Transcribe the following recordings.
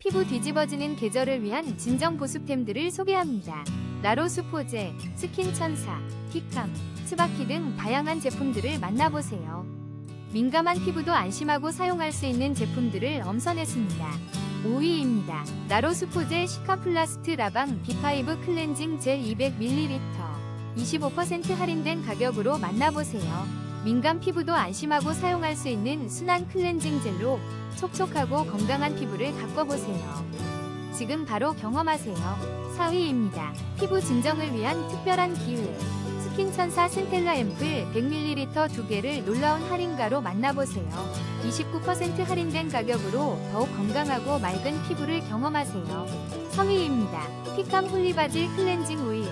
피부 뒤집어지는 계절을 위한 진정 보습템들을 소개합니다. 나로스 포제, 스킨 천사, 피캄, 스바키 등 다양한 제품들을 만나보세요. 민감한 피부도 안심하고 사용할 수 있는 제품들을 엄선했습니다. 5위입니다. 나로스 포제 시카플라스트 라방 B5 클렌징 젤 200ml 25% 할인된 가격으로 만나보세요. 민감 피부도 안심하고 사용할 수 있는 순한 클렌징 젤로 촉촉하고 건강한 피부를 가꿔보세요. 지금 바로 경험하세요. 4위입니다. 피부 진정을 위한 특별한 기회. 스킨천사 센텔라 앰플 100ml 2개를 놀라운 할인가로 만나보세요. 29% 할인된 가격으로 더욱 건강하고 맑은 피부를 경험하세요. 3위입니다. 피캄 홀리바질 클렌징 오일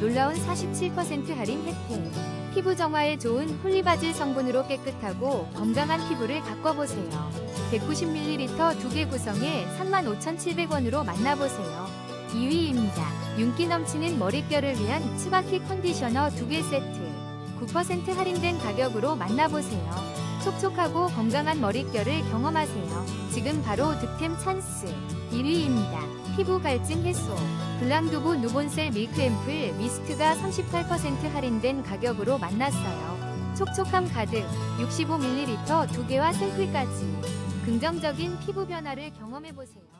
놀라운 47% 할인 혜택. 피부 정화에 좋은 홀리바질 성분으로 깨끗하고 건강한 피부를 가꿔보세요. 190ml 2개 구성에 35,700원으로 만나보세요. 2위입니다. 윤기 넘치는 머릿결을 위한 스바키 컨디셔너 2개 세트. 9% 할인된 가격으로 만나보세요. 촉촉하고 건강한 머릿결을 경험하세요. 지금 바로 득템 찬스. 1위입니다. 피부 갈증 해소. 블랑두부 누본셀 밀크 앰플 미스트가 38% 할인된 가격으로 만났어요. 촉촉함 가득 65ml 2개와 샘플까지. 긍정적인 피부 변화를 경험해보세요.